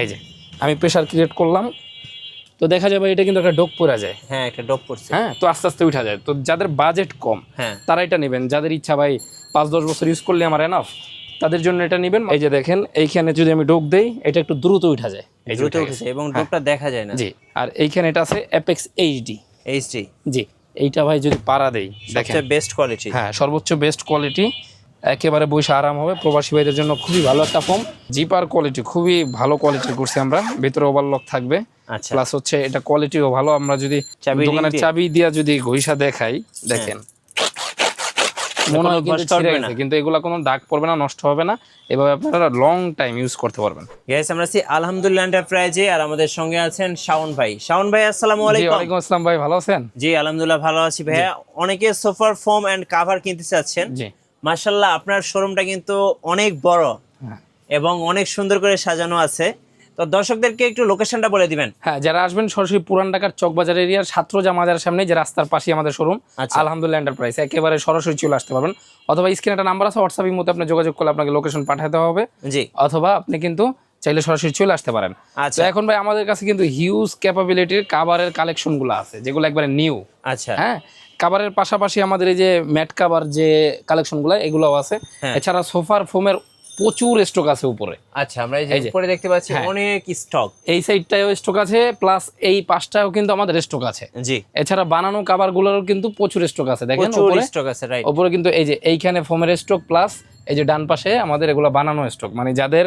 এই যে আমি প্রেশার ক্রিয়েট করলাম। তো দেখা যাবে এটা কিন্তু একটা ডোক পড়া যায়। হ্যাঁ একটা ডপ পড়ছে। হ্যাঁ তো আস্তে আস্তে উঠা যায়। তো যাদের বাজেট কম হ্যাঁ। তারা এটা নেবেন। যাদের ইচ্ছা ভাই পাঁচ দশ বছর ইউজ করলে আমার এনাফ তাদের জন্য এটা নেবেন। এই যে দেখেন এইখানে যদি আমি ডোক দেই এটা একটু দ্রুত উঠা যায়। দ্রুত উঠেছে এবং ডপটা দেখা যায় না। জি আর এইখানে এটা আছে অ্যাপেক্স এইচডি এইচডি জি এইটা ভাই যদি পাড়া দেই দেখেন। বেস্ট কোয়ালিটি হ্যাঁ সর্বোচ্চ বেস্ট কোয়ালিটি একেবারে বসে আরাম হবে। প্রবাসী ভাইদের জন্য খুবই ভালো একটা ফোন। জিপার কোয়ালিটি খুবই ভালো কোয়ালিটির করছি আমরা। ভেতরে ওভারলক থাকবে। আচ্ছা। প্লাস হচ্ছে এটা কোয়ালিটিও ভালো। আমরা যদি দোকানের চাবি দিয়া যদি ঘইসা দেখাই দেখেন। মনে হয় কিন্তু ছিঁড়ে গেছে। কিন্তু এগুলা কোনো দাগ পড়বে না নষ্ট হবে না। এভাবে আপনারা লং টাইম ইউজ করতে পারবেন। আমরা আছি আলহামদুলিল্লাহ এন্টারপ্রাইজে আর আমাদের সঙ্গে আছেন শাওন ভাই। শাওন ভাই আসসালামু আলাইকুম। আসসালাম ভাই। ভালো আছেন? জি আলহামদুলিল্লাহ ভালো আছি ভাইয়া। অনেকে সোফার ফোম এন্ড কাভার কিনতে চাচ্ছেন। জি। মাশাল্লাহ আপনার শোরুমটা কিন্তু অনেক বড় হ্যাঁ। এবং অনেক সুন্দর করে সাজানো আছে। তো দর্শকদেরকে একটু লোকেশনটা বলে দিবেন। হ্যাঁ যারা আসবেন সরাসরি পুরান ঢাকার চকবাজার এরিয়ার ছাত্রজা মাজারের সামনে যে রাস্তার পাশে আমাদের শোরুম আচ্ছা। আলহামদুলিল্লাহ এন্টারপ্রাইজ একেবারে সরাসরি চলে আসতে পারবেন। অথবা স্ক্রিনে একটা নাম্বার আছে হোয়াটসঅ্যাপের মধ্যে আপনি যোগাযোগ করলে আপনাকে লোকেশন পাঠাতে হবে। জি। অথবা আপনি কিন্তু চাইলে সরাসরি চলে আসতে পারেন। আচ্ছা। এখন ভাই আমাদের কাছে কিন্তু হিউজ ক্যাপাবিলিটির কাভারের কালেকশনগুলো আছে যেগুলো একবারে নিউ আচ্ছা। হ্যাঁ কাভারের পাশাপাশি আমাদের এই যে ম্যাট কাভার যে কালেকশনগুলো এগুলোও আছে। হ্যাঁ। এছাড়া সোফার ফোমের প্রচুর স্টক আছে উপরে। আচ্ছা আমরা এই যে উপরে দেখতে পাচ্ছি হ্যাঁ। অনেক স্টক এই সাইডটাও স্টক আছে প্লাস এই পাশটাও কিন্তু আমাদের স্টক আছে। জি। এছাড়া বানানো কাভারগুলোর কিন্তু প্রচুর স্টক আছে দেখেন উপরে। স্টক আছে রাইট উপরে কিন্তু এই যে এইখানে ফোমের স্টক প্লাস এই যে ডান পাশে আমাদের এগুলো বানানো স্টক মানে যাদের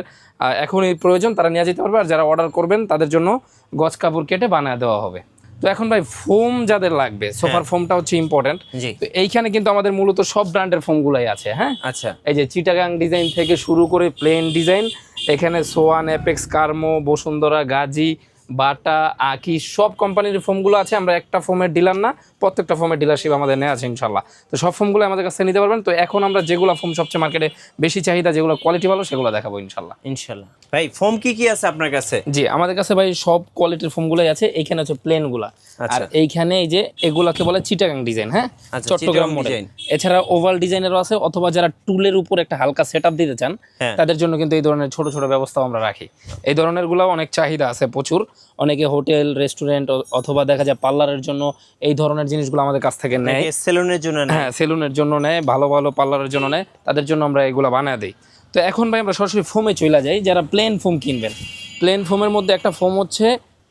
এখনই প্রয়োজন তারা নিয়ে যেতে পারবে আর যারা অর্ডার করবেন তাদের জন্য গজ কাপড় কেটে বানায় দেওয়া হবে। তো এখন ভাই ফোম যাদের লাগবে সোফার ফোমটা হচ্ছে ইম্পর্টেন্ট জি। তো এইখানে কিন্তু আমাদের মূলত সব ব্র্যান্ডের ফোমগুলাই আছে হ্যাঁ? আচ্ছা। এই যে চিটাগাং ডিজাইন থেকে শুরু করে প্লেন ডিজাইন এখানে সোয়ান অ্যাপেক্স কার্মো বসুন্ধরা গাজী বাটা আকি সব কোম্পানির ফোমগুলো আছে আমরা একটা ফোমের ডিলার না প্রত্যেকটা ফোমের ডিলারশিপ আমাদের নেওয়া আছে ইনশাল্লাহ তো সব ফোমগুলো আমাদের কাছে নিতে পারবেন। তো এখন আমরা যেগুলো ফোম সবচেয়ে মার্কেটে বেশি চাহিদা যেগুলো কোয়ালিটি ভালো সেগুলো দেখাবো ইনশাল্লাহ ইনশাল্লাহ ভাই ফোম কি কি আছে আপনার কাছে? জি আমাদের কাছে ভাই সব কোয়ালিটির ফোমগুলোই আছে। এখানে হচ্ছে প্লেনগুলা আর আচ্ছা। এইখানে এই যে এগুলাকে বলে চিটাগাং ডিজাইন হ্যাঁ? আচ্ছা, চট্টগ্রাম মডেল ডিজাইন। এছাড়া ওভাল ডিজাইনেরও আছে অথবা যারা টুলের উপর একটা হালকা সেট দিতে চান হ্যাঁ। তাদের জন্য কিন্তু এই ধরনের ছোট ছোট ব্যবস্থা আমরা রাখি। এই ধরনেরগুলো অনেক চাহিদা আছে প্রচুর। অনেকে হোটেল রেস্টুরেন্ট অথবা দেখা যায় পার্লারের জন্য এই ধরনের জিনিসগুলো আমাদের কাছ থেকে নেয়। সেলুনের জন্য হ্যাঁ সেলুনের জন্য নেয় ভালো ভালো পার্লারের জন্য নেয় তাদের জন্য আমরা এগুলো বানিয়ে দিই। তো এখন ভাই আমরা সরাসরি ফোমে চলে যাই যারা প্লেন ফোম কিনবেন। প্লেন ফোমের মধ্যে একটা ফোম হচ্ছে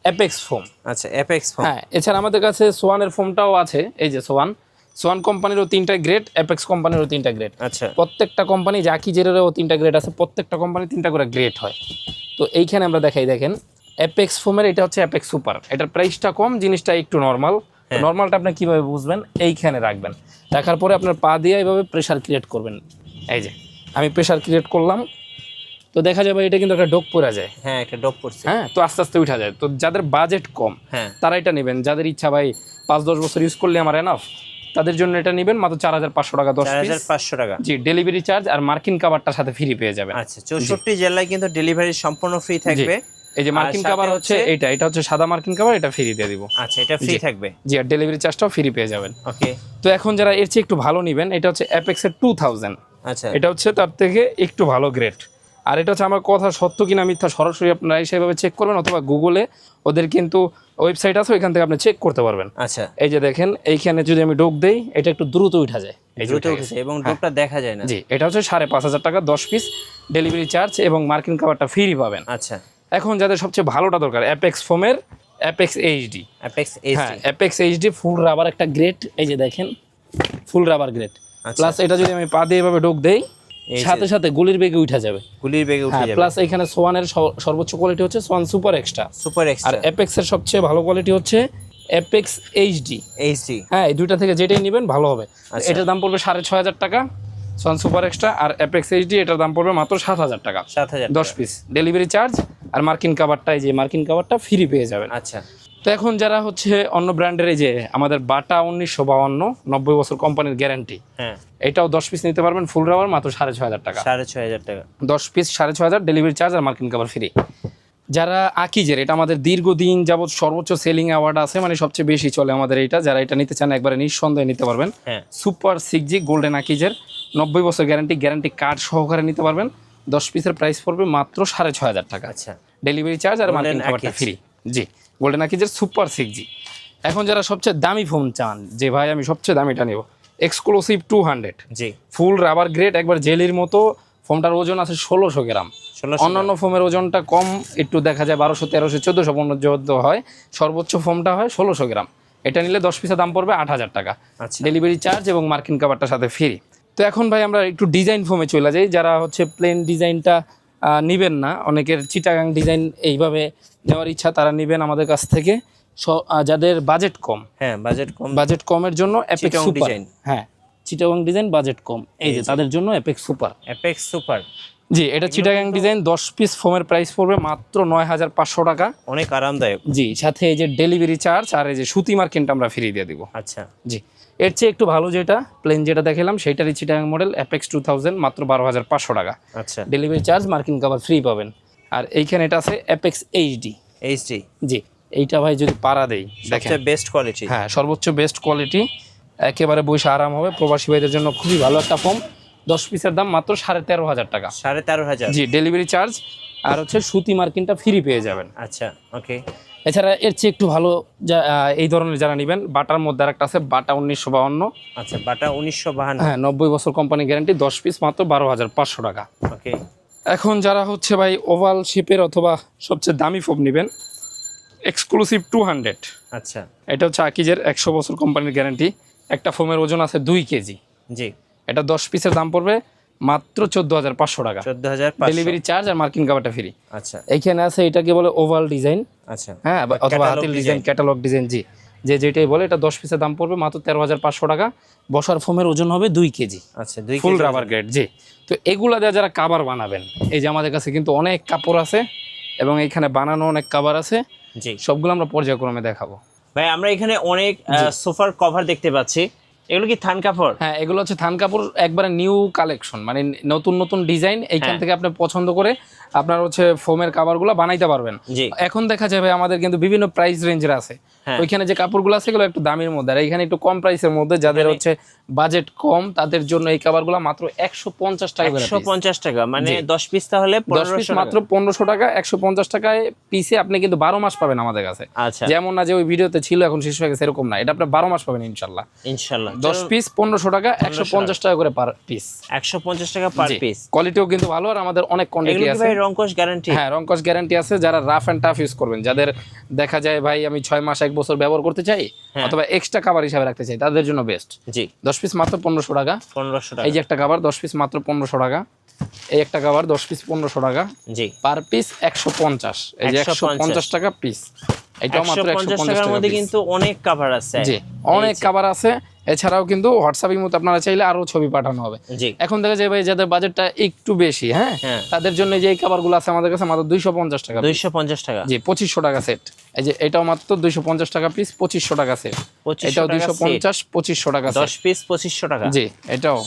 অ্যাপেক্স ফোম আচ্ছা অ্যাপেক্স ফোম হ্যাঁ এছাড়া আমাদের কাছে সোয়ানের ফোমটাও আছে এই যে সোয়ান সোয়ান কোম্পানিরও তিনটা গ্রেড অ্যাপেক্স কোম্পানিরও তিনটা গ্রেড আচ্ছা। প্রত্যেকটা কোম্পানি জাকি জেরেরও তিনটা গ্রেড আছে প্রত্যেকটা কোম্পানি তিনটা করে গ্রেড হয়। তো এইখানে আমরা দেখাই দেখেন অ্যাপেক্স ফোমের এটা হচ্ছে অ্যাপেক্স সুপার এটার প্রাইসটা কম জিনিসটা একটু নর্মাল নর্মালটা আপনি কীভাবে বুঝবেন? এইখানে রাখবেন। রাখার পরে আপনার পা দিয়ে এইভাবে প্রেশার ক্রিয়েট করবেন। এই যে আমি প্রেশার ক্রিয়েট করলাম। তো দেখা যাবে এটা কিন্তু একটা ডোক পড়া যায়। হ্যাঁ একটা ডপ পড়ছে হ্যাঁ তো আস্তে আস্তে উঠা যায়। তো যাদের বাজেট কম হ্যাঁ। তারা এটা নেবেন। যাদের ইচ্ছা ভাই পাঁচ দশ বছর ইউজ করলে আমার এনাফ তাদের জন্য এটা নেবেন মাত্র চার হাজার পাঁচশো টাকা দশ হাজার পাঁচশো টাকা। জি ডেলিভারি চার্জ আর মার্কিন কাভারটার সাথে ফ্রি পেয়ে যাবেন। আচ্ছা চৌষট্টি জেলায় কিন্তু ডেলিভারি সম্পূর্ণ ফ্রি থাকবে। এই যে মার্কিন কাভার হচ্ছে এটা এটা হচ্ছে সাদা মার্কিন কাভার এটা ফ্রি দিয়ে দিব। আচ্ছা এটা ফ্রি থাকবে। জি আর ডেলিভারি চার্জটাও ফ্রি পেয়ে যাবেন। ওকে তো এখন যারা এর চেয়ে একটু ভালো নেবেন এটা হচ্ছে অ্যাপেক্সের টু থাউজেন্ড আচ্ছা। এটা হচ্ছে তার থেকে একটু ভালো গ্রেড আর এটা হচ্ছে আমার কথা সত্য কিনা মিথ্যা সরাসরি আপনারা সেভাবে চেক করবেন অথবা গুগলে ওদের কিন্তু ওয়েবসাইট আছে ওইখান থেকে আপনি চেক করতে পারবেন। আচ্ছা। এই যে দেখেন এইখানে যদি আমি ডোক দেই এটা একটু দ্রুত উঠা যায়। দ্রুত উঠে উঠেছে এবং ডপটা দেখা যায় না। জি এটা হচ্ছে সাড়ে পাঁচ হাজার টাকা দশ পিস ডেলিভারি চার্জ এবং মার্কিন কাভারটা ফ্রি পাবেন। আচ্ছা। এখন যাদের সবচেয়ে ভালোটা দরকার অ্যাপেক্স ফোমের অ্যাপেক্স এইচডি অ্যাপেক্স হ্যাঁ HD Apex HD full rubber একটা গ্রেড এই যে দেখেন ফুল রাবার গ্রেড। প্লাস এটা যদি আমি পা দিয়ে এভাবে ডোক দেই সাথে সাথে গুলির বেগে উঠা যাবে। গুলির বেগে উঠে হ্যাঁ যাবে। প্লাস এখানে সোয়ানের সর্বোচ্চ কোয়ালিটি হচ্ছে Swan super extra super extra আর অ্যাপেক্স এর সবচেয়ে ভালো কোয়ালিটি হচ্ছে অ্যাপেক্স এইচডি এইচডি হ্যাঁ এই দুইটা থেকে যেটাই নেবেন ভালো হবে। আচ্ছা। এটার দাম পড়বে সাড়ে ছয় হাজার টাকা সোয়ান সুপার এক্সট্রা আর অ্যাপেক্স এইচডি এটার দাম পড়বে মাত্র সাত হাজার টাকা। সাত হাজার দশ পিস ডেলিভারি চার্জ আর মার্কিন কাভারটা এই যে মার্কিন কাভারটা ফ্রি পেয়ে যাবেন। আচ্ছা। তো এখন যারা হচ্ছে অন্য ব্র্যান্ডের এই যে আমাদের বাটা উনিশশো বাউান্ন নব্বই বছর কোম্পানির গ্যারান্টি হ্যাঁ। এটাও দশ পিস নিতে পারবেন ফুল রাবার মাত্র সাড়ে ছয় হাজার টাকা। সাড়ে ছয় হাজার টাকা। দশ পিস সাড়ে ছয় হাজার ডেলিভারি চার্জ আর মার্কিন কাভার ফ্রি যারা আকিজের এটা আমাদের দীর্ঘদিন যাবৎ সর্বোচ্চ সেলিং অ্যাওয়ার্ড আছে মানে সবচেয়ে বেশি চলে আমাদের এইটা যারা এটা নিতে চান একবারে নিঃসন্দেহে নিতে পারবেন। সুপার সিক্স জি গোল্ডেন আকিজের নব্বই বছর গ্যারান্টি গ্যারান্টি কার্ড সহকারে নিতে পারবেন। দশ পিসের প্রাইস পড়বে মাত্র সাড়ে ছয় হাজার টাকা। আচ্ছা। ডেলিভারি চার্জ আর মার্কিন Akiz। ফ্রি জি। গোল্ডেন আকিজের সুপার সিক্স জি এখন যারা সবচেয়ে দামি ফোন চান যে ভাই আমি সবচেয়ে দামিটা নেব exclusive two hundred G. Full rubber grade একবার জেলির মতো ফোমটার ওজন আছে ষোলোশো গ্রাম। অন্যান্য ফোমের ওজনটা কম একটু দেখা যায় বারোশো তেরোশো চোদ্দোশো পনেরো হয় সর্বোচ্চ ফোমটা হয় ষোলোশো গ্রাম। এটা নিলে দশ পিসের দাম পড়বে আট হাজার টাকা। আচ্ছা। ডেলিভারি চার্জ এবং মার্কিন কাভারটার সাথে ফ্রি তো এখন ভাই আমরা একটু ডিজাইন ফোমে চলে যাই যারা হচ্ছে প্লেন ডিজাইনটা নেবেন না অনেকের চিটাগাং ডিজাইন এইভাবে নেওয়ার ইচ্ছা তারা নেবেন আমাদের কাছ থেকে। যাদের বাজেট কম। হ্যাঁ বাজেট কম। বাজেট কমের জন্য অ্যাপেক্স সুপার ডিজাইন। হ্যাঁ চিটাগাং ডিজাইন বাজেট কম। এই যে তাদের জন্য Apex super Apex super G এটা চিটাগাং ডিজাইন দশ পিস ফোমের প্রাইস পড়বে মাত্র নয় হাজার পাঁচশো টাকা। অনেক আরামদায়ক। জি সাথে এই যে ডেলিভারি চার্জ আর এই যে সুতি মার্কিনটা আমরা ফ্রি দিয়ে দিব। আচ্ছা। জি এর চেয়ে একটু ভালো যেটা প্লেন যেটা দেখালাম সেইটারই Chittagong model Apex two thousand মাত্র বারো হাজার পাঁচশো টাকা। আচ্ছা। ডেলিভারি চার্জ মার্কিন কাভার ফ্রি পাবেন। আর এইখানে এটা আছে অ্যাপেক্স এইচডি এইচডি জি এইটা ভাই যদি পাড়া দেই সবচেয়ে বেস্ট কোয়ালিটি হ্যাঁ সর্বোচ্চ বেস্ট কোয়ালিটি একেবারে বসে আরাম হবে প্রবাসী ভাইদের জন্য খুবই ভালো একটা ফোন দশ পিসের দাম মাত্র সাড়ে তেরো হাজার টাকা। সাড়ে তেরো হাজার। জি ডেলিভারি চার্জ আর হচ্ছে সুতি মার্কিনটা ফ্রি পেয়ে যাবেন। আচ্ছা ওকে এছাড়া এর চেয়ে একটু ভালো যা এই ধরনের যারা নেবেন বাটার মধ্যে আরেকটা আছে বাটা উনিশশো বাহান্ন আচ্ছা বাটা উনিশশো বাহান্ন। হ্যাঁ নব্বই বছর কোম্পানি গ্যারান্টি দশ পিস মাত্র বারো হাজার পাঁচশো টাকা। ওকে এখন যারা হচ্ছে ভাই ওভাল শেপের অথবা সবচেয়ে দামি ফোন নেবেন এক্সক্লুসিভ টু হান্ড্রেড আচ্ছা। এটা হচ্ছে আকিজের একশো বছর কোম্পানির গ্যারান্টি একটা ফোমের ওজন আছে দুই কেজি। জি। এটা দশ পিসের দাম পড়বে মাত্র চোদ্দ হাজার পাঁচশো টাকা। চোদ্দ হাজার ডেলিভারি চার্জ আর মার্কিন কাভারটা ফ্রি আচ্ছা। এখানে আছে এটাকে বলে ওভাল ডিজাইন আচ্ছা। হ্যাঁ অথবা Hatil design। Design catalogue design জি। যে যেটাই বলে এটা দশ পিসের দাম পড়বে মাত্র তেরো হাজার পাঁচশো টাকা। বসার ফোমের ওজন হবে দুই কেজি। আচ্ছা দুই ফুল রাবার গ্রেড জি। তো এগুলা দিয়ে যারা কাবার বানাবেন এই যে আমাদের কাছে কিন্তু অনেক কাপড় আছে এবং এখানে বানানো অনেক কাবার আছে জি। সবগুলো আমরা পর্যায়ক্রমে দেখাবো। ভাই আমরা এখানে অনেক সোফার কভার দেখতে পাচ্ছি। এগুলো কি থান কাপড়? হ্যাঁ এগুলো হচ্ছে থান কাপড় একবারে নিউ কালেকশন মানে নতুন নতুন ডিজাইন হ্যাঁ। এইখান থেকে আপনি পছন্দ করে আপনার হচ্ছে ফোমের কাভারগুলো বানাইতে পারবেন। এখন দেখা যাবে আমাদের কিন্তু বিভিন্ন প্রাইস রেঞ্জের আছে। হ্যাঁ। ওইখানে যে কাপড়গুলো আছে এগুলো একটু দামের মধ্যে। আর এখানে একটু কম প্রাইসের মধ্যে যাদের হচ্ছে বাজেট কম তাদের জন্য এই কাভারগুলো মাত্র 150 টাকা 150 টাকা মানে 10 পিস তাহলে 10 পিস মাত্র পনেরোশো টাকা 150 টাকায় পিসে আপনি কিন্তু 12 মাস পাবেন আমাদের কাছে। আচ্ছা। যেমন না যে ওই ভিডিওতে ছিল এখন শেষ হয়ে গেছে এরকম না। এটা আপনি 12 মাস পাবেন ইনশাল্লাহ। ইনশাল্লাহ। 10 পিস 1500 টাকা 150 টাকা করে পার পিস 150 টাকা পার পিস কোয়ালিটিও কিন্তু ভালো আর আমাদের অনেক কোয়ান্টিটি আছে। ভাই রংকশ গ্যারান্টি হ্যাঁ রংকশ গ্যারান্টি আছে যারা রাফ এন্ড টাফ ইউজ করবেন। যাদের দেখা যায় ভাই আমি 6 মাস 1 বছর ব্যবহার করতে চাই হ্যাঁ। অথবা এক্সট্রা কভার হিসাবে রাখতে চাই তাদের জন্য বেস্ট জি। 10 পিস মাত্র 1500 টাকা। 1500 টাকা। এই যে একটা কভার 10 পিস মাত্র 1500 টাকা। এই একটা কভার 10 পিস 1500 টাকা। জি। পার পিস 150 এই যে 150 টাকা পিস মাত্র টাকার মধ্যে কিন্তু অনেক কাভার আছে। জি অনেক কাভার আছে। এছাড়াও কিন্তু হোয়াটসঅ্যাপের মতো আপনারা চাইলে আরও ছবি পাঠানো হবে। এখন দেখা যায় ভাই যাদের বাজেটটা একটু বেশি হ্যাঁ? হ্যাঁ। তাদের জন্য যে এই কাভারগুলো আছে আমাদের কাছে মাত্র দুইশো পঞ্চাশ টাকা দুইশো পঞ্চাশ টাকা। জি পঁচিশশো টাকা সেট এই যে এটাও মাত্র দুইশো পঞ্চাশ টাকা পিস পঁচিশশো টাকা সেট এটাও টাকা দুইশো set। পঞ্চাশ পঁচিশশো টাকা দশ সেট পিস পঁচিশশো টাকা। জি এটাও।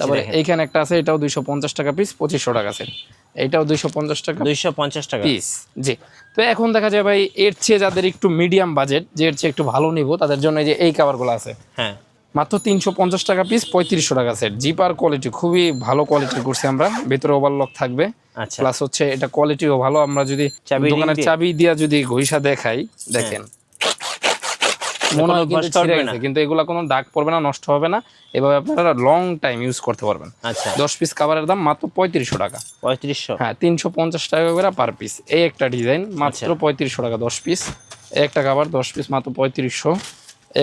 তারপরে এইখানে একটা আছে এটাও দুইশো পঞ্চাশ টাকা পিস পঁচিশশো টাকা সেট এটাও দুইশো পঞ্চাশ টাকা দুইশো পঞ্চাশ টাকা। পিস জি। তো এখন দেখা যায় ভাই এর চেয়ে যাদের একটু মিডিয়াম বাজেট যে এর চেয়ে একটু ভালো নিব তাদের জন্য এই যে এই কাভারগুলো আছে। হ্যাঁ। মাত্র তিনশো পঞ্চাশ টাকা পিস পঁয়ত্রিশশো টাকা সেট জিপার কোয়ালিটি খুবই ভালো কোয়ালিটির করছি আমরা। ভেতরে ওভারলক থাকবে। আচ্ছা। প্লাস হচ্ছে এটা কোয়ালিটিও ভালো। আমরা যদি চাবি দোকানের দিয়ে? চাবি দিয়া যদি ঘইসা দেখাই দেখেন। মনে হয় কিন্তু ছিঁড়ে গেছে, কিন্তু এগুলা কোনো দাগ পড়বে না নষ্ট হবে না। এভাবে আপনারা লং টাইম ইউজ করতে পারবেন। আচ্ছা। দশ পিস কাভারের দাম মাত্র পঁয়ত্রিশশো টাকা। পঁয়ত্রিশশো। হ্যাঁ তিনশো পঞ্চাশ টাকা করে পার পিস এই একটা ডিজাইন মাত্র আচ্ছা। পঁয়ত্রিশশো টাকা দশ পিস একটা কাভার দশ পিস মাত্র পঁয়ত্রিশশো।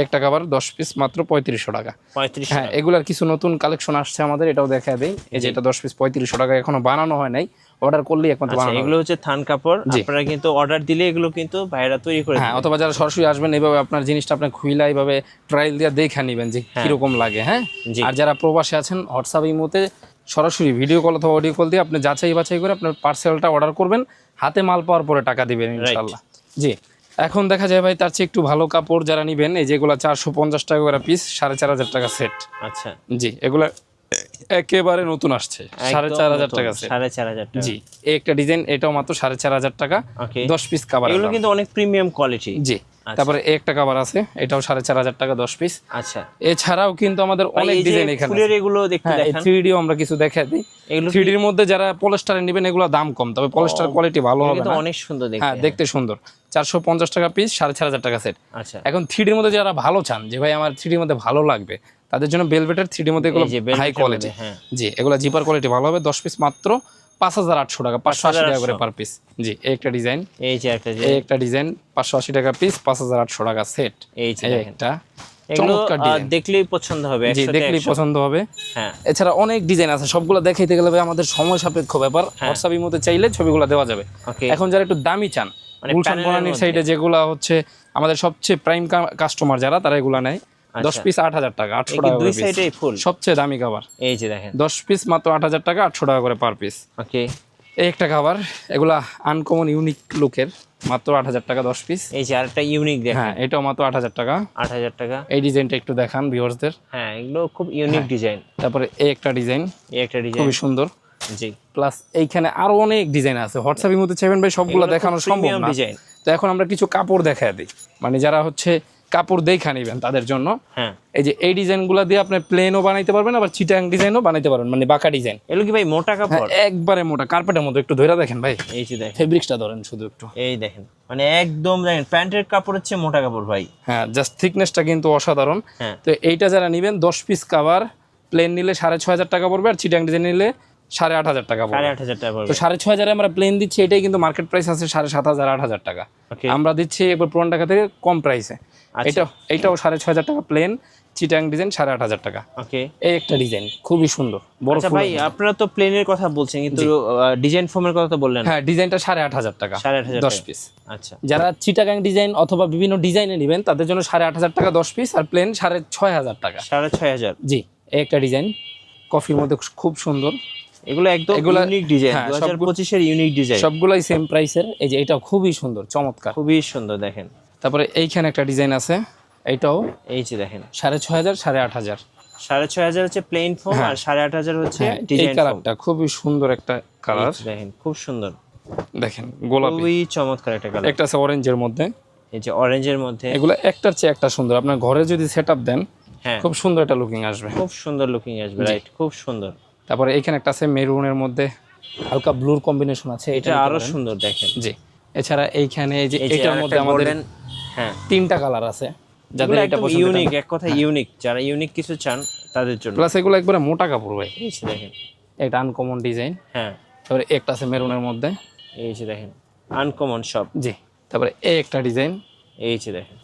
একটা কাভার দশ পিস মাত্র পঁয়ত্রিশশো টাকা। হ্যাঁ এগুলার কিছু নতুন কালেকশন আসছে আমাদের এটাও দেখা দেয় এই যে এটা দশ পিস পঁয়ত্রিশশো টাকা এখনও বানানো হয় নাই। অর্ডার করলেই একমাত্র আচ্ছা বানানো এগুলো হচ্ছে থান কাপড়। আপনারা কিন্তু অর্ডার দিলে এগুলো কিন্তু ভাইরা তৈরি করে হ্যাঁ অথবা যারা সরাসরি আসবেন এইভাবে আপনার জিনিসটা আপনি খুইলা এইভাবে ট্রায়াল দিয়ে দেখে নেবেন যে কীরকম লাগে হ্যাঁ? আর যারা প্রবাসে আছেন হোয়াটসঅ্যাপ ইমোতে সরাসরি ভিডিও কল অথবা অডিও কল দিয়ে আপনি যাচাই বাছাই করে আপনার পার্সেলটা অর্ডার করবেন হাতে মাল পাওয়ার পরে টাকা দিবেন ইনশাল্লাহ জি এখন দেখা যায় ভাই তার চেয়ে একটু ভালো কাপড় যারা নিবেন এই যেগুলো চারশো পঞ্চাশ টাকা করে পিস সাড়ে চার হাজার টাকা সেট আচ্ছা। জি এগুলা একেবারে নতুন আসছে। সাড়ে চার হাজার টাকা সাড়ে চার হাজার টাকা। জি একটা ডিজাইন এটাও মাত্র সাড়ে চার হাজার টাকা। দশ পিস কাবার এগুলো কিন্তু অনেক প্রিমিয়াম কোয়ালিটি জি তারপরে একটা কাবার আছে এটাও সাড়ে চার হাজার টাকা দশ পিস আচ্ছা। এছাড়াও কিন্তু আমাদের অনেক ডিজাইন এখানে এগুলো দেখতে হ্যাঁ থ্রি ডিও আমরা কিছু দেখা দিই। এগুলো থ্রি ডির মধ্যে যারা পলেস্টারে নেবেন এগুলো দাম কম তবে পলেস্টার কোয়ালিটি ভালো হবে কিন্তু অনেক সুন্দর হ্যাঁ দেখতে সুন্দর। চারশো পঞ্চাশ টাকা পিস সাড়ে চার হাজার টাকা সেট আচ্ছা। এখন থ্রি ডির মধ্যে যারা ভালো চান যে ভাই আমার থ্রি ডির মধ্যে ভালো লাগবে তাদের জন্য বেলভেটের থ্রি ডির মধ্যে এগুলো হাই কোয়ালিটি হ্যাঁ। জি এগুলো জিপার কোয়ালিটি ভালো হবে দশ পিস মাত্র পাঁচ হাজার আটশো টাকা পাঁচশো আশি টাকা করে পার পিস জি একটা ডিজাইন এই যে একটা এই একটা ডিজাইন পাঁচশো আশি টাকা পিস পাঁচ হাজার আটশো টাকা সেট এই যে একটা এগুলো চমৎকার আহ, ডিজাইন দেখলেই পছন্দ হবে জি দেখলেই পছন্দ হবে। হ্যাঁ। এছাড়া অনেক ডিজাইন আছে সবগুলো দেখাইতে গেলে ভাই আমাদের সময় সাপেক্ষ ব্যাপার। হোয়াটসঅ্যাপের মধ্যে চাইলে ছবিগুলো দেওয়া যাবে। এখন যারা একটু দামি চান গুলশান panel এর বনানীর মধ্যে। সাইডে যেগুলো হচ্ছে আমাদের সবচেয়ে প্রাইম কাস্টমার যারা তারা এগুলো নেয়। দশ আচ্ছা। পিস আট হাজার টাকা আটশো টাকা দুই সাইডে ফুল সবচেয়ে দামি খাবার এই যে দেখেন। দশ পিস মাত্র আট হাজার টাকা আটশো টাকা করে পার পিস ওকে। এই একটা খাবার এগুলা আনকমন ইউনিক লুকের মাত্র আট হাজার টাকা দশ পিস এই যে আরেকটা ইউনিক দেখেন। হ্যাঁ এটাও মাত্র আট হাজার টাকা। আট হাজার টাকা। এই ডিজাইনটা একটু দেখান ভিউয়ার্সদের হ্যাঁ এগুলো খুব ইউনিক ডিজাইন তারপরে এই একটা ডিজাইন এই একটা ডিজাইন খুবই সুন্দর। জি। প্লাস এইখানে আরও অনেক ডিজাইন আছে। হোয়াটসঅ্যাপের মধ্যে চাইবেন ভাই সবগুলো দেখানো সম্ভব না। ডিজাইন তো এখন আমরা কিছু কাপড় দেখায় দিই। মানে যারা হচ্ছে কাপড় দেখা নিবেন তাদের জন্য। হ্যাঁ। এই যে এই ডিজাইনগুলো দিয়ে আপনি প্লেনও বানাইতে পারবেন আবার চিটাং ডিজাইনও বানাইতে পারবেন মানে বাঁকা ডিজাইন। এগুলো কি ভাই মোটা কাপড়? একবারে মোটা কার্পেটের মতো একটু ধরে দেখেন ভাই। এই যে দেখেন। ফেব্রিক্সটা ধরেন শুধু একটু। এই দেখেন মানে একদম দেখেন প্যান্টের কাপড় হচ্ছে মোটা কাপড় ভাই। হ্যাঁ জাস্ট থিকনেসটা কিন্তু অসাধারণ। হ্যাঁ। তো এইটা যারা নেবেন দশ পিস কাভার প্লেন নিলে সাড়ে ছয় হাজার টাকা পড়বে আর চিটাং ডিজাইন নিলে সাড়ে আট হাজার টাকা সাড়ে পড়বে আট হাজার টাকা তো সাড়ে ছ হাজারে আমরা প্লেন দিচ্ছি এটাই কিন্তু মার্কেট প্রাইস আছে সাড়ে সাত হাজার আট হাজার টাকা। আমরা দিচ্ছি একবার পুরান টাকা থেকে কম প্রাইসে। এটা এটাও সাড়ে ছয় হাজার টাকা প্লেন চিটাং ডিজাইন সাড়ে আট হাজার টাকা। ওকে। এই একটা ডিজাইন খুবই সুন্দর বড় আচ্ছা ভাই আপনারা তো প্লেনের কথা বলছেন কিন্তু ডিজাইন ফর্মের কথা তো বললেন। হ্যাঁ ডিজাইনটা সাড়ে আট হাজার টাকা সাড়ে আট হাজার দশ পিস আচ্ছা। যারা চিটাগাং ডিজাইন অথবা বিভিন্ন ডিজাইনে নেবেন তাদের জন্য সাড়ে আট হাজার টাকা দশ পিস আর প্লেন সাড়ে ছয় হাজার টাকা। সাড়ে ছয় হাজার। জি এই একটা ডিজাইন কফির মধ্যে খুব সুন্দর। এগুলো একদম ইউনিক ডিজাইন দু হাজার পঁচিশের ইউনিক ডিজাইন সবগুলাই সেম প্রাইসের এই যে এটাও খুবই সুন্দর চমৎকার। খুবই সুন্দর দেখেন। তারপরে এইখানে একটা ডিজাইন আছে এইটাও এই যে দেখেন। সাড়ে ছয় হাজার সাড়ে আট হাজার। সাড়ে ছয় হাজার হচ্ছে প্লেন ফোম আর সাড়ে আট হাজার হচ্ছে হ্যাঁ, এই কালারটা খুবই সুন্দর একটা কালার দেখেন খুব সুন্দর। দেখেন গোলাপি। খুবই চমৎকার একটা কালার একটা আছে অরেঞ্জের মধ্যে। এই যে অরেঞ্জের মধ্যে। এগুলো একটার চেয়ে একটা সুন্দর। আপনার ঘরে যদি সেট আপ দেন হ্যাঁ। খুব সুন্দর একটা লুকিং আসবে। খুব সুন্দর লুকিং আসবে রাইট খুব সুন্দর। তারপরে এইখানে একটা আছে মেরুনের মধ্যে হালকা ব্লুর কম্বিনেশন আছে এটা আরও সুন্দর দেখেন। জি। এছাড়া এইখানে এই যে এটার মধ্যে আমাদের হ্যাঁ। তিনটা কালার আছে। যাদের এটা পছন্দ ইউনিক এক কথা ইউনিক যারা ইউনিক কিছু চান তাদের জন্য। প্লাস এগুলো একবারে মোটা কাপড় ভাই। এই যে দেখেন। এটা আনকমন ডিজাইন হ্যাঁ। তারপরে একটা আছে মেরুনের মধ্যে। এই যে দেখেন। আনকমন সব। জি। তারপরে এই একটা ডিজাইন এই যে দেখেন।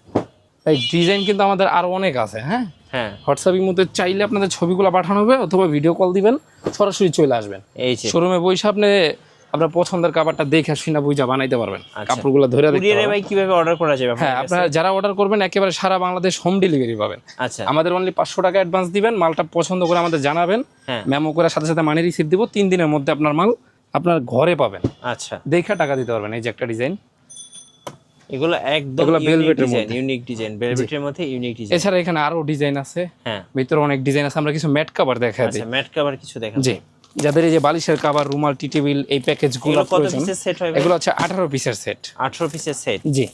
এই ডিজাইন কিন্তু আমাদের আরও অনেক আছে হ্যাঁ? হ্যাঁ। হোয়াটসঅ্যাপের মধ্যে চাইলে আপনাদের ছবিগুলো পাঠানো হবে অথবা ভিডিও কল দিবেন সরাসরি চলে আসবেন। এই শোরুমে বসে আপনি আপনার পছন্দের কাপড়টা দেখে শুনে বুঝা বানাইতে পারবেন। আচ্ছা। কাপড়গুলো ধরে দেখতে কুরিয়ারে ভাই কীভাবে অর্ডার করা যাবে হ্যাঁ আপনারা যারা অর্ডার করবেন একেবারে সারা বাংলাদেশ হোম ডেলিভারি পাবেন। আচ্ছা। আমাদের অনলি পাঁচশো টাকা অ্যাডভান্স দিবেন মালটা পছন্দ করে আমাদের জানাবেন। হ্যাঁ। মেমো করে সাথে সাথে মানি রিসিভ দিব তিন দিনের মধ্যে আপনার মাল আপনার ঘরে পাবেন। আচ্ছা। দেখে টাকা দিতে পারবেন এই যে একটা ডিজাইন এগুলো একদম এগুলো ডিজাইন মধ্যে। ইউনিক ডিজাইন ভেলভেটের মধ্যে ইউনিক ডিজাইন এছাড়া এখানে আরও ডিজাইন আছে। হ্যাঁ। ভিতরে অনেক ডিজাইন আছে আমরা কিছু ম্যাট কাভার দেখা দিই। আচ্ছা ম্যাট কভার কিছু দেখেন জি। যাদের এই যে বালিশের কাভার রুমাল টি টেবিল এই প্যাকেজগুলো প্রয়োজন হয় এগুলো হচ্ছে আঠারো পিসের সেট আঠারো পিসের সেট জি।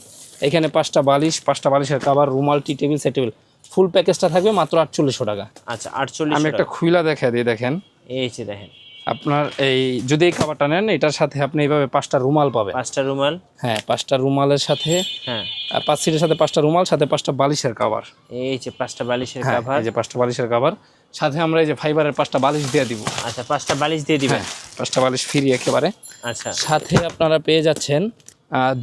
এখানে পাঁচটা বালিশ পাঁচটা বালিশের কাভার রুমাল টি টেবিল সেট টেবিল ফুল প্যাকেজটা থাকবে মাত্র আটচল্লিশশো টাকা। আচ্ছা আটচল্লিশ আমি একটা খুইলা দেখা দিই দেখেন। এই যে দেখেন। আপনার এই যদি এই খাবারটা নেন এটার সাথে আপনি এইভাবে পাঁচটা রুমাল পাবেন। পাঁচটা রুমাল? হ্যাঁ পাঁচটা রুমালের সাথে হ্যাঁ। আর পাঁচ সিটের সাথে পাঁচটা রুমাল সাথে পাঁচটা বালিশের কাভার এই যে পাঁচটা বালিশের হ্যাঁ কভার এই যে পাঁচটা বালিশের কাভার সাথে আমরা এই যে ফাইবারের পাঁচটা বালিশ দিয়ে দিব। আচ্ছা পাঁচটা বালিশ দিয়ে দিবেন? পাঁচটা বালিশ ফ্রি একেবারে। আচ্ছা। সাথে আপনারা পেয়ে যাচ্ছেন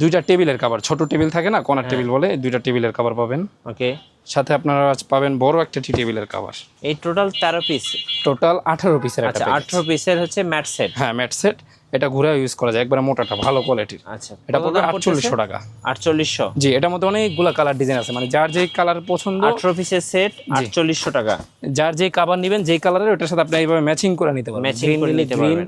দুইটা টেবিলের কাভার ছোট টেবিল থাকে না কর্নার টেবিল বলে দুইটা টেবিলের কাভার পাবেন। ওকে। সাথে আপনারা পাবেন বড় একটা টি টেবিলের কাভার এই টোটাল তেরো পিস টোটাল আঠারো পিসের আচ্ছা। আঠারো পিসের হচ্ছে ম্যাট সেট হ্যাঁ ম্যাট সেট এটা ঘুরে ইউজ করা যায় একবারে মোটাটা ভালো কোয়ালিটির আচ্ছা এটা পড়বে আটচল্লিশশো টাকা। আটচল্লিশশো। জি এটার মধ্যে অনেকগুলো কালার ডিজাইন আছে মানে যার যেই কালার পছন্দ আঠারো পিসের সেট আটচল্লিশশো টাকা। যার যেই কাভার নেবেন যেই কালারের ওটার সাথে আপনি এইভাবে ম্যাচিং করে নিতে পারবেন। ম্যাচিং করে নিতে পারবেন।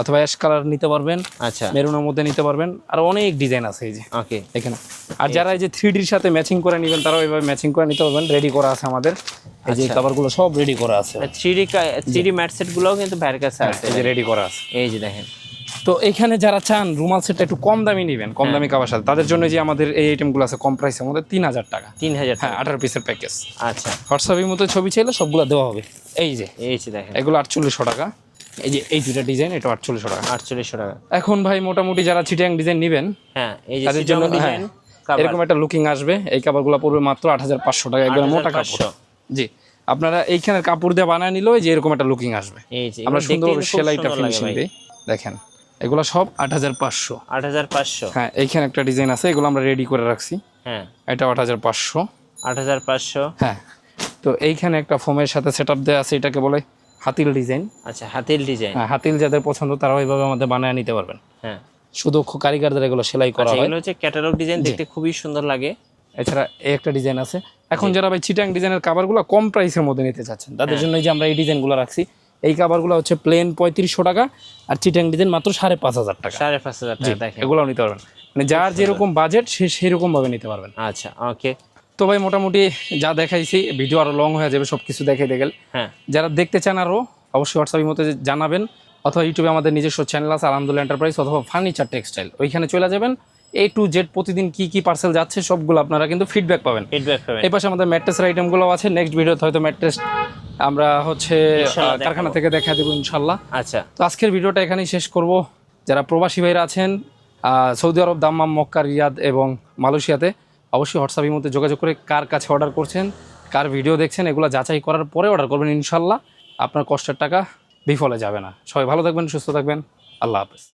অথবা অ্যাশ কালার নিতে পারবেন আচ্ছা। মেরুনের মধ্যে নিতে পারবেন। আর অনেক ডিজাইন আছে এই যে। ওকে এখানে। আর যারা এই যে থ্রি ডির সাথে ম্যাচিং করে নেবেন তারাও এইভাবে ম্যাচিং করে নিতে পারবেন রেডি করা আছে আমাদের। এই যে আচ্ছা। কাভারগুলো সব রেডি করা আছে। Three D three D mat set গুলোও কিন্তু ভাইয়ের কাছে আছে। এই যে রেডি করা আছে। এই যে দেখেন। তো এখানে যারা চান রুমাল সেটটা একটু কম দামি নেবেন কম দামি কাবার সাথে তাদের জন্য যে আমাদের এই আইটেমগুলো আছে কম প্রাইসের মধ্যে তিন হাজার টাকা। তিন হাজার হ্যাঁ আঠারো পিসের প্যাকেজ আচ্ছা। হোয়াটসঅ্যাপের মতো ছবি চাইলে সবগুলো দেওয়া হবে। এই যে। এই যে দেখেন। এগুলো আটচল্লিশশো টাকা। এই যে এই দুটা ডিজাইন এটা আটচল্লিশশো টাকা। আটচল্লিশশো টাকা। এখন ভাই মোটামুটি যারা চিটিয়াং ডিজাইন নেবেন হ্যাঁ এই যে তাদের জন্য হ্যাঁ, এরকম একটা লুকিং আসবে। এই কাপড়গুলো পড়বে মাত্র আট হাজার পাঁচশো টাকা একদম মোটা কাপড়। জি। আপনারা এইখানের কাপড় দিয়ে বানায় যে এরকম একটা লুকিং আসবে। আমরা সুন্দরভাবে সেলাইটা ফিনিশিং দিই। দেখেন এগুলো সব আট হাজার পাঁচশো। আট হাজার পাঁচশো। হ্যাঁ এইখানে একটা ডিজাইন আছে এগুলো আমরা রেডি করে রাখছি। হ্যাঁ। এটা আট হাজার পাঁচশো। আট হাজার পাঁচশো। হ্যাঁ তো এইখানে একটা ফোমের সাথে সেট আপ দেওয়া আছে এটাকে বলে হাতিল ডিজাইন। আচ্ছা হাতিল ডিজাইন। হ্যাঁ হাতিল যাদের পছন্দ তারা ওইভাবে আমাদের বানায় নিতে পারবেন। হ্যাঁ। সুদক্ষ কারিগরদের এগুলো সেলাই করা আচ্ছা হয়। এগুলো হচ্ছে ক্যাটালগ ডিজাইন দেখতে খুবই সুন্দর লাগে। এছাড়া এই একটা ডিজাইন আছে। এখন যারা ভাই চিটাং ডিজাইনের কাভারগুলো কম প্রাইসের মধ্যে নিতে চাচ্ছেন তাদের জন্য এই যে আমরা এই ডিজাইনগুলো রাখছি এই কাভারগুলো হচ্ছে প্লেন পঁয়ত্রিশশো টাকা আর চিটাং ডিজাইন মাত্র সাড়ে পাঁচ হাজার টাকা। সাড়ে পাঁচ হাজার টাকা দেখেন। এগুলোও নিতে পারবেন। মানে যার যেরকম বাজেট সে সেরকম ভাবে নিতে পারবেন। আচ্ছা ওকে তো ভাই মোটামুটি যা দেখাইছি ভিডিও আরও লং হয়ে যাবে সব কিছু দেখাই দেখেন হ্যাঁ। যারা দেখতে চান আরও অবশ্যই হোয়াটসঅ্যাপের মধ্যে জানাবেন অথবা ইউটিউবে আমাদের নিজস্ব চ্যানেল আছে আলহামদুলিল্লাহ এন্টারপ্রাইজ অথবা ফার্নিচার টেক্সটাইল ওইখানে চলে যাবেন এ টু জেড প্রতিদিন কি কি পার্সেল যাচ্ছে সবগুলো আপনারা কিন্তু ফিডব্যাক পাবেন। ফিডব্যাক পাবেন। এই পাশে আমাদের ম্যাট্রেসের আইটেমগুলো আছে নেক্সট ভিডিওতে হয়তো ম্যাট্রেস আমরা হচ্ছে কারখানা থেকে দেখা দেবো ইনশাল্লাহ। আচ্ছা। তো আজকের ভিডিওটা এখানেই শেষ করব। যারা প্রবাসী ভাইরা আছেন Saudi Arab Dammam Mecca Riyadh এবং মালয়েশিয়াতে অবশ্যই হোয়াটসঅ্যাপের মধ্যে যোগাযোগ করে কার কাছে অর্ডার করছেন, কার ভিডিও দেখছেন, এগুলো যাচাই করার পরে অর্ডার করবেন ইনশাল্লাহ। আপনার কষ্টের টাকা বিফলে যাবে না। সবাই ভালো থাকবেন, সুস্থ থাকবেন। আল্লাহ হাফেজ।